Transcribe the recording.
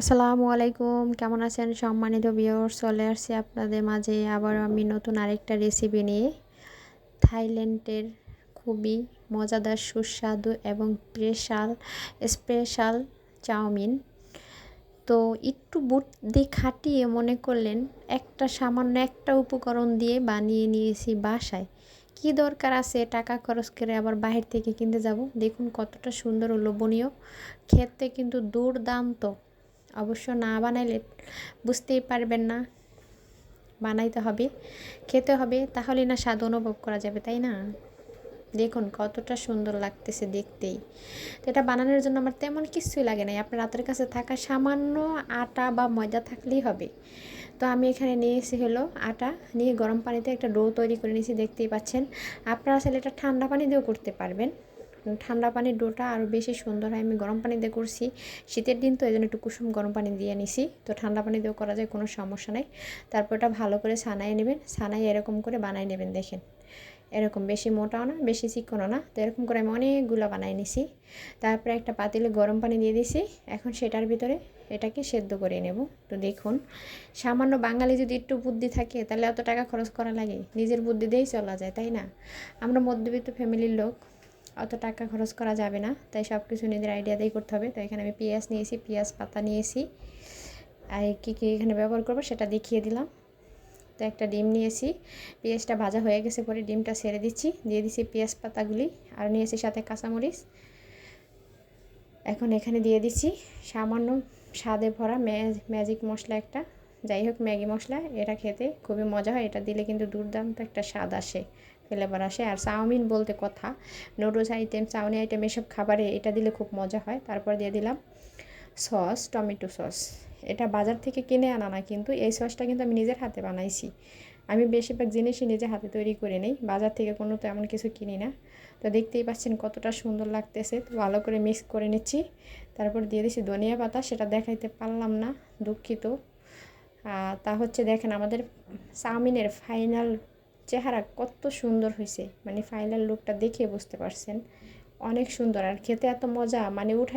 আসসালামু আলাইকুম। কেমন আছেন সম্মানিত বিয়র চলে আসছি আপনাদের মাঝে। আবার আমি নতুন আরেকটা রেসিপি নিয়ে। থাইল্যান্ডের খুবই মজাদার, সুস্বাদু এবং স্পেশাল স্পেশাল চাউমিন। তো একটু বুদ্ধি খাটিয়ে মনে করলেন, একটা সামান্য একটা উপকরণ দিয়ে বানিয়ে নিয়েছি বাসায়। কি দরকার আছে? টাকা খরচ করে আবার বাহির থেকে কিনতে যাব? দেখুন কতটা সুন্দর ও লোভনীয়। খেতে কিন্তু দুর্দান্ত। অবশ্য না বানাইলে বুঝতেই পারবেন না। বানাইতে হবে, খেতে হবে তাহলে না স্বাদ অনুভব করা যাবে, তাই না? দেখুন কতটা সুন্দর লাগতেছে দেখতেই। তো এটা বানানোর জন্য আমার তেমন কিছুই লাগে নাই। আপনার রাতের কাছে থাকা সামান্য আটা বা ময়দা থাকলেই হবে। তো আমি এখানে নিয়েছি হলো আটা, নিয়ে গরম পানিতে একটা ডো তৈরি করে নিয়েছি, দেখতেই পাচ্ছেন। আপনারা চাইলে এটা ঠান্ডা পানি দিয়েও করতে পারবেন। ঠান্ডা পানির ডোটা আরও বেশি সুন্দর হয়। আমি গরম পানি দিয়ে করছি। শীতের দিন তো এই জন্য একটু কুসুম গরম পানি দিয়ে নিছি। তো ঠান্ডা পানি দিয়েও করা যায়, কোনো সমস্যা নেই। তারপর ওটা ভালো করে ছানাই নেবেন। ছানাই এরকম করে বানাই নেবেন, দেখেন। এরকম বেশি মোটাও না, বেশি চিকনও না। তো এরকম করে আমি অনেকগুলো বানাই নিছি। তারপরে একটা পাতিলে গরম পানি দিয়ে দিছি। এখন সেটার ভিতরে এটাকে সেদ্ধ করে নেব। তো দেখুন, সামান্য বাঙালি যদি একটু বুদ্ধি থাকে, তাহলে অত টাকা খরচ করা লাগে। নিজের বুদ্ধি দিয়েই চলা যায়, তাই না? আমরা মধ্যবিত্ত ফ্যামিলির লোক অত টাকা খরচ করা যাবে না। তাই সব কিছু নিজের আইডিয়া দিয়েই করতে হবে। তো এখানে আমি পেঁয়াজ নিয়েছি, পেঁয়াজ পাতা নিয়েছি। আর কী কী এখানে ব্যবহার করব সেটা দেখিয়ে দিলাম। তো একটা ডিম নিয়েছি। পেঁয়াজটা ভাজা হয়ে গেছে পরে ডিমটা ছেড়ে দিচ্ছি। দিয়ে দিচ্ছি পেঁয়াজ পাতাগুলি আর নিয়েছি সাথে কাঁচামরিচ। এখন এখানে দিয়ে দিচ্ছি সামান্য স্বাদে ভরা ম্যাজিক মশলা একটা। যাই হোক ম্যাগি মশলা, এটা খেতে খুবই মজা হয়। এটা দিলে কিন্তু দুর্দান্ত একটা স্বাদ আসে। ফ্লেভার আসে আর চাউমিন বলতে কথা। নুডলস আইটেম, চাউনি আইটেম, এসব খাবারে এটা দিলে খুব মজা হয়। তারপর দিয়ে দিলাম সস, টমেটো সস। এটা বাজার থেকে কিনে আনা না, কিন্তু এই সসটা কিন্তু আমি নিজের হাতে বানাইছি। আমি বেশিরভাগ জিনিসই নিজে হাতে তৈরি করে নিই। বাজার থেকে কোনো তো এমন কিছু কিনি না। তো দেখতেই পাচ্ছেন কতটা সুন্দর লাগতেছে। তো ভালো করে মিক্স করে নিচ্ছি। তারপর দিয়ে দিচ্ছি ধনিয়া পাতা। সেটা দেখাইতে পারলাম না, দুঃখিত। তা হচ্ছে দেখেন আমাদের চাউমিনের ফাইনাল চেহারা কত সুন্দর হয়েছে মানে ফাইনাল লুকটা দেখে বুঝতে পারছেন। অনেক সুন্দর। আর খেতে এত মজা মানে উঠাই